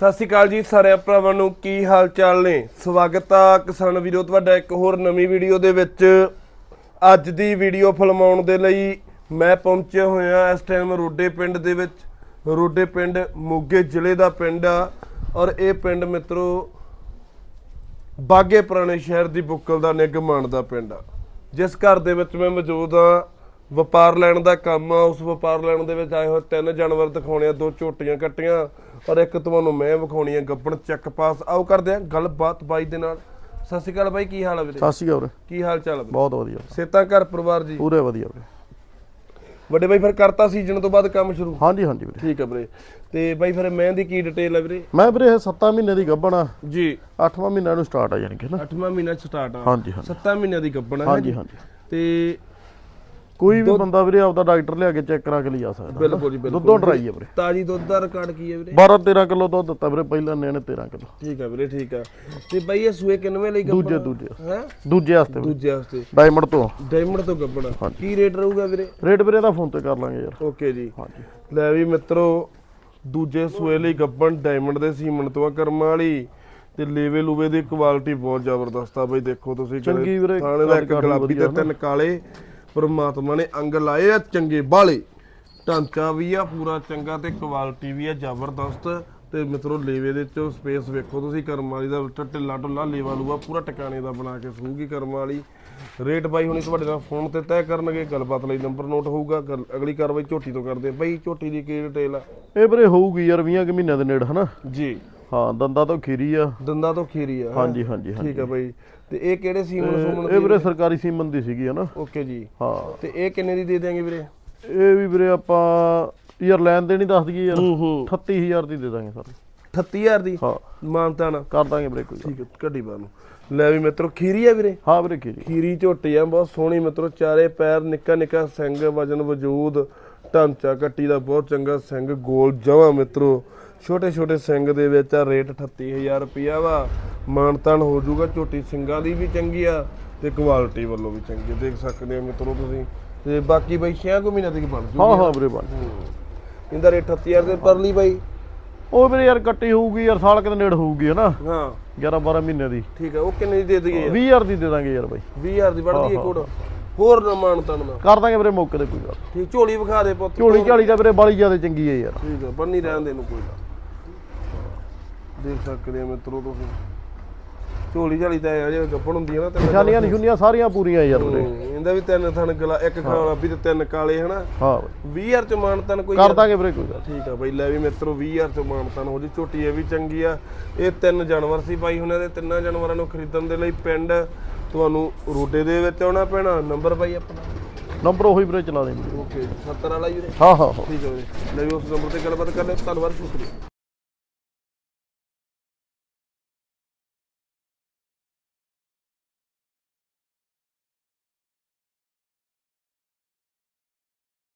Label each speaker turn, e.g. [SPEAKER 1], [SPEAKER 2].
[SPEAKER 1] ਸਤਿ ਸ਼੍ਰੀ ਅਕਾਲ ਜੀ ਸਾਰਿਆਂ ਭਰਾਵਾਂ ਨੂੰ, ਕੀ ਹਾਲ ਚਾਲ ਨੇ? ਸਵਾਗਤ ਆ ਕਿਸਾਨ ਵੀਰੋ, ਤੁਹਾਡਾ ਇੱਕ ਹੋਰ ਨਵੀਂ ਵੀਡੀਓ ਦੇ ਵਿੱਚ। ਅੱਜ ਦੀ ਵੀਡੀਓ ਫਿਲਮਾਉਣ ਦੇ ਲਈ ਮੈਂ ਪਹੁੰਚਿਆ ਹੋਇਆ ਇਸ ਟਾਈਮ ਰੋਡੇ ਪਿੰਡ ਦੇ ਵਿੱਚ। ਰੋਡੇ ਪਿੰਡ ਮੋਗੇ ਜ਼ਿਲ੍ਹੇ ਦਾ ਪਿੰਡ ਆ ਔਰ ਇਹ ਪਿੰਡ ਮਿੱਤਰੋ ਬਾਗੇ ਪੁਰਾਣੇ ਸ਼ਹਿਰ ਦੀ ਬੁੱਕਲ ਦਾ ਨਿੱਘ ਮਾਣਦਾ ਪਿੰਡ ਆ। ਜਿਸ ਘਰ ਦੇ ਵਿੱਚ ਮੈਂ ਮੌਜੂਦ ਆ ਵਪਾਰ ਲੈਣ ਦਾ ਕੰਮ ਆ ਉਸ ਵਪਾਰ ਲੈਣ ਦੇ ਵਿੱਚ ਆਏ ਹੋਏ ਤਿੰਨ ਜਾਨਵਰ ਦਿਖਾਉਣੇ ਆ ਦੋ ਝੋਟੀਆਂ ਕੱਟੀਆਂ ਔਰ ਇੱਕ ਤੁਹਾਨੂੰ ਮੈਂ ਵਿਖਾਉਣੀ ਆ ਗੱਬਣ ਚੱਕ ਪਾਸ। ਆਓ ਕਰਦੇ ਆ ਗੱਲਬਾਤ ਬਾਈ ਦੇ ਨਾਲ। ਸਤਿ ਸ਼੍ਰੀ ਅਕਾਲ ਬਾਈ ਕੀ ਹਾਲ ਆ ਵੀਰੇ?
[SPEAKER 2] ਸਤਿ ਸ਼੍ਰੀ ਅਕਾਲ
[SPEAKER 1] ਕੀ ਹਾਲ ਚਾਲ ਆ ਵੀਰੇ?
[SPEAKER 2] ਬਹੁਤ ਵਧੀਆ।
[SPEAKER 1] ਸੇਤਾ ਘਰ ਪਰਿਵਾਰ ਜੀ?
[SPEAKER 2] ਪੂਰੇ ਵਧੀਆ ਵੀਰੇ।
[SPEAKER 1] ਵੱਡੇ ਬਾਈ ਫਿਰ ਕਰਤਾ ਸੀਜ਼ਨ ਤੋਂ ਬਾਅਦ ਕੰਮ ਸ਼ੁਰੂ?
[SPEAKER 2] ਹਾਂਜੀ ਹਾਂਜੀ ਵੀਰੇ।
[SPEAKER 1] ਠੀਕ ਆ ਵੀਰੇ। ਤੇ ਬਾਈ ਫਿਰ ਮੈਂ ਦੀ ਕੀ ਡਿਟੇਲ ਆ ਵੀਰੇ?
[SPEAKER 2] ਮੈਂ ਵੀਰੇ ਇਹ 7 ਮਹੀਨੇ ਦੀ ਗੱਭਣ ਆ।
[SPEAKER 1] ਜੀ।
[SPEAKER 2] 8ਵਾਂ ਮਹੀਨਾ ਨੂੰ ਸਟਾਰਟ ਆ ਜਾਣੀ ਕਿ ਨਾ।
[SPEAKER 1] 8ਵਾਂ ਮਹੀਨਾ ਸਟਾਰਟ ਆ।
[SPEAKER 2] ਹਾਂਜੀ ਹਾਂਜੀ।
[SPEAKER 1] 7 ਮਹੀਨਿਆਂ ਦੀ ਗੱਬਣ ਆ
[SPEAKER 2] ਹਾਂਜੀ ਹਾਂਜੀ।
[SPEAKER 1] ਤੇ
[SPEAKER 2] ਕੋਈ ਵੀ ਬੰਦਾ ਵੀਰੇ ਆਪਦਾ ਡਾਕਟਰ ਲਿਆ ਕੇ ਚੈੱਕ ਕਰਾ ਕੇ ਲਿਆ ਸਕਦਾ।
[SPEAKER 1] ਬਿਲਕੁਲ ਜੀ ਬਿਲਕੁਲ।
[SPEAKER 2] ਦੁੱਧੋਂ ਡਰਾਈ ਆ ਵੀਰੇ।
[SPEAKER 1] ਤਾਜੀ ਦੁੱਧ ਦਾ ਰਿਕਾਰਡ ਕੀ ਹੈ ਵੀਰੇ?
[SPEAKER 2] 12 13 ਕਿਲੋ ਦੁੱਧ ਦਿੱਤਾ ਵੀਰੇ ਪਹਿਲਾਂ ਨੇ ਨੇ 13 ਕਿਲੋ।
[SPEAKER 1] ਠੀਕ ਹੈ ਵੀਰੇ ਠੀਕ ਹੈ ਤੇ ਬਾਈ ਇਹ ਸੂਏ ਕਿੰਨਵੇਂ ਲਈ ਗੱਬਣ
[SPEAKER 2] ਦੂਜੇ ਦੂਜੇ।
[SPEAKER 1] ਹੈ?
[SPEAKER 2] ਦੂਜੇ ਵਾਸਤੇ
[SPEAKER 1] ਦੂਜੇ ਵਾਸਤੇ।
[SPEAKER 2] ਡਾਇਮੰਡ ਤੋਂ।
[SPEAKER 1] ਡਾਇਮੰਡ ਤੋਂ ਗੱਬਣ ਕੀ ਰੇਟ ਰਹੂਗਾ ਵੀਰੇ?
[SPEAKER 2] ਰੇਟ ਵੀਰੇ ਦਾ ਫੋਨ ਤੇ ਕਰ ਲਾਂਗੇ ਯਾਰ।
[SPEAKER 1] ਓਕੇ ਜੀ।
[SPEAKER 2] ਹਾਂਜੀ।
[SPEAKER 1] ਲੈ ਵੀ ਮਿੱਤਰੋ ਦੂਜੇ ਸੂਏ ਲਈ ਗੱਬਣ ਡਾਇਮੰਡ ਦੇ ਸੀਮਨ ਤੋਂ ਕਰਮ ਵਾਲੀ। ਤੇ ਲੇਵੇ ਲੂਵੇ ਦੀ ਕੁਆਲਿਟੀ ਬਹੁਤ ਜ਼ਬਰਦਸਤ ਆ ਬਈ ਦੇਖੋ ਤੁਸੀਂ
[SPEAKER 2] ਚੰਗੀ ਵੀਰੇ,
[SPEAKER 1] ਥਾਣੇ ਦਾ ਇੱਕ ਗੁਲਾਬੀ ਤੇ ਤਿੰਨ ਕਾਲੇ। ਪਰਮਾਤਮਾ ਨੇ ਅੰਗ ਲਾਏ ਆ ਚੰਗੇ ਬਾਲੇ। ਢਾਂਚਾ ਵੀ ਆ ਪੂਰਾ ਚੰਗਾ ਤੇ ਕੁਆਲਿਟੀ ਵੀ ਆ ਜ਼ਬਰਦਸਤ। ਤੇ ਮਿੱਤਰੋ ਲੇਵੇ ਦੇ ਚੋਂ ਸਪੇਸ ਵੇਖੋ ਤੁਸੀਂ ਕਰਮ ਵਾਲੀ ਦਾ ਢਿੱਲਾ ਢੁੱਲਾ ਲੇਵਾ ਲੂਆ ਪੂਰਾ ਟਿਕਾਣੇ ਦਾ ਬਣਾ ਕੇ ਸੂਗੀ ਕਰਮ ਵਾਲੀ। ਰੇਟ ਬਾਈ ਹੁਣੀ ਤੁਹਾਡੇ ਨਾਲ ਫੋਨ ਤੇ ਤੈਅ ਕਰਨਗੇ ਗੱਲਬਾਤ ਲਈ ਨੰਬਰ ਨੋਟ ਹੋਊਗਾ। ਗੱਲ- ਅਗਲੀ ਕਾਰਵਾਈ ਝੋਟੀ ਤੋਂ ਕਰਦੇ ਬਾਈ ਝੋਟੀ ਦੀ ਕੀ ਡਿਟੇਲ ਆ?
[SPEAKER 2] ਇਹ ਵੀਰੇ ਹੋਊਗੀ ਯਾਰ 20 ਕਿ ਮਹੀਨਿਆਂ ਦੇ ਨੇੜ ਹਨਾ?
[SPEAKER 1] ਜੀ।
[SPEAKER 2] ਹਾਂ ਦੰਦਾਂ ਤੋਂ ਖੀਰੀ ਆ।
[SPEAKER 1] ਦੰਦਾਂ ਤੋਂ ਖੀਰੀ ਆ ਹੈਂ?
[SPEAKER 2] ਹਾਂਜੀ ਹਾਂਜੀ ਹਾਂਜੀ।
[SPEAKER 1] ਠੀਕ ਆ ਬਾਈ। ਤੇ ਇਹ ਕਿਹੜੇ ਸੀਮਨ ਸੁਮਨ
[SPEAKER 2] ਇਹ ਵੀਰੇ ਸਰਕਾਰੀ ਸੀਮਨ ਦੀ ਸੀਗੀ ਹਨਾ?
[SPEAKER 1] ਓਕੇ ਜੀ।
[SPEAKER 2] ਹਾਂ।
[SPEAKER 1] ਤੇ ਇਹ ਕਿੰਨੇ ਦੀ ਦੇ ਦਿਆਂਗੇ ਵੀਰੇ?
[SPEAKER 2] ਇਹ ਵੀ ਵੀਰੇ ਆਪਾਂ ਯਾਰ ਲੈਣ ਦੇ ਨਹੀਂ ਦੱਸ ਦਈਏ ਯਾਰ।
[SPEAKER 1] ਹੂੰ ਹੂੰ।
[SPEAKER 2] 38000 ਦੀ ਦੇ ਦਾਂਗੇ ਸਰ।
[SPEAKER 1] 38000 ਦੀ?
[SPEAKER 2] ਹਾਂ।
[SPEAKER 1] ਮਾਨਤਾ ਨਾ।
[SPEAKER 2] ਕਰ ਦਾਂਗੇ ਵੀਰੇ ਕੋਈ ਗੱਲ।
[SPEAKER 1] ਠੀਕ ਹੈ ਕੱਢੀ ਬਾਹਰ ਨੂੰ। ਲੈ ਵੀ ਮਿੱਤਰੋ ਖੀਰੀ ਆ ਵੀਰੇ।
[SPEAKER 2] ਹਾਂ ਵੀਰੇ ਜੀ
[SPEAKER 1] ਖੀਰੀ ਝੋਟੀ ਆ ਬਹੁਤ ਸੋਹਣੀ ਮਿੱਤਰੋ ਚਾਰੇ ਪੈਰ ਨਿੱਕਾ ਨਿੱਕਾ ਸਿੰਘ ਵਜਨ ਵਜੂਦ ਢਾਂਚਾ ਕੱਟੀ ਦਾ ਬਹੁਤ ਚੰਗਾ ਸਿੰਘ ਗੋਲ ਜਵਾ ਮਿੱਤਰੋ। ਛੋਟੇ ਛੋਟੇ ਸਿੰਘ ਦੇ ਵਿੱਚ ਆ ਰੇਟ 38000 ਰੁਪਿਆ ਵਾ। ਮਾਨਤਾਨ ਹੋ ਜਾਊਗਾ ਝੋਟੀ ਸਿੰਘਾਂ ਦੀ ਵੀ ਚੰਗੀ ਆ ਤੇ ਕੁਆਲਿਟੀ ਵੱਲੋਂ ਵੀ ਚੰਗੀ ਆ। ਦੇਖ ਸਕਦੇ ਆ ਮਿੱਤਰੋ ਤੁਸੀਂ। ਤੇ ਬਾਕੀ ਬਈ 6 ਕੁ ਮਹੀਨਿਆਂ ਤੱਕ ਬਣ
[SPEAKER 2] ਹਾਂ
[SPEAKER 1] ਜੂਗੀ
[SPEAKER 2] ਹਾਂ ਵੀਰੇ ਬਣ
[SPEAKER 1] ਇਹਦਾ ਰੇਟ 38000 ਦੇ ਪਰਲੀ ਬਾਈ।
[SPEAKER 2] ਉਹ ਵੀਰੇ ਯਾਰ ਕੱਟੀ ਹੋਊਗੀ ਯਾਰ ਸਾਲ ਕਿਤੇ ਨੇੜ ਹੋਊਗੀ ਹਨਾ
[SPEAKER 1] ਹਾਂ।
[SPEAKER 2] 11 12 ਮਹੀਨੇ ਦੀ।
[SPEAKER 1] ਠੀਕ ਆ ਉਹ ਕਿੰਨੇ ਦੀ ਦੇ ਦਈਏ
[SPEAKER 2] 20000 ਦੀ ਦੇ ਦਾਂਗੇ ਯਾਰ ਬਾਈ।
[SPEAKER 1] 20000 ਦੀ ਵੜਦੀ ਹੈ ਕੋਡ। ਹੋਰ ਨਾ ਮਾਨਤਾਨ ਦਾ।
[SPEAKER 2] ਕਰ ਦਾਂਗੇ ਵੀਰੇ ਮੌਕੇ ਤੇ ਕੋਈ ਗੱਲ।
[SPEAKER 1] ਠੀਕ ਝੋਲੀ ਵਿਖਾ ਦੇ ਪੁੱਤ।
[SPEAKER 2] ਝੋਲੀ ਝਾਲੀ ਦਾ ਵੀਰੇ ਬਾਲੀ ਜ਼ਿਆਦਾ ਚੰਗੀ ਹੈ ਯਾਰ।
[SPEAKER 1] ਠੀਕ ਆ ਬੰਨੀ ਰਹਿਣ ਦੇ ਨੂੰ ਕੋਈ ਨਾ ਦੇਖ ਸਕਦੇ ਆ ਮਿੱਤਰੋ ਤੁਸੀਂ। ਝੋਲੀ ਝਾਲੀ ਤਾਂ ਅਜੇ ਗੱਪਣ ਹੁੰਦੀ ਹੈ ਨਾ ਤੇ
[SPEAKER 2] ਨਿਸ਼ਾਨੀਆਂ ਨਿਸ਼ੂਨੀਆਂ ਸਾਰੀਆਂ ਪੂਰੀਆਂ ਯਾਰ ਵੀਰੇ
[SPEAKER 1] ਇਹਦਾ ਵੀ ਤਿੰਨ ਥਣ ਗਲਾ ਇੱਕ ਖਾਲਾ ਵੀ ਤੇ ਤਿੰਨ ਕਾਲੇ ਹਨਾ।
[SPEAKER 2] ਹਾਂ। ਬਾਈ
[SPEAKER 1] 20000 ਚ ਮਾਨਤਨ ਕੋਈ
[SPEAKER 2] ਕਰ ਦਾਂਗੇ ਵੀਰੇ ਕੋਈ ਗੱਲ
[SPEAKER 1] ਠੀਕ ਆ ਬਾਈ ਲੈ ਵੀ ਮਿੱਤਰੋ 20000 ਚ ਮਾਨਤਨ ਹੋ ਜੀ ਝੋਟੀ ਇਹ ਵੀ ਚੰਗੀ ਆ। ਇਹ ਤਿੰਨ ਜਾਨਵਰ ਸੀ ਬਾਈ ਹੁਣਾਂ ਦੇ। ਤਿੰਨਾਂ ਜਾਨਵਰਾਂ ਨੂੰ ਖਰੀਦਣ ਦੇ ਲਈ ਪਿੰਡ ਤੁਹਾਨੂੰ ਰੋਡੇ ਦੇ ਵਿੱਚ ਆਉਣਾ ਪੈਣਾ। ਨੰਬਰ ਬਾਈ ਆਪਣਾ।
[SPEAKER 2] ਨੰਬਰ ਉਹੀ ਵੀਰੇ ਚਲਾ ਦੇਂਗੇ
[SPEAKER 1] ਓਕੇ 70 ਵਾਲਾ ਹੀ ਵੀਰੇ।
[SPEAKER 2] ਹਾਂ ਹਾਂ
[SPEAKER 1] ਠੀਕ ਹੈ ਵੀਰੇ। ਲੈ ਵੀ ਉਸ ਨੰਬਰ ਤੇ ਗੱਲਬਾਤ ਕਰ ਲਿਓ। ਧੰਨਵਾਦ ਸ਼ੁਕਰੀਆ।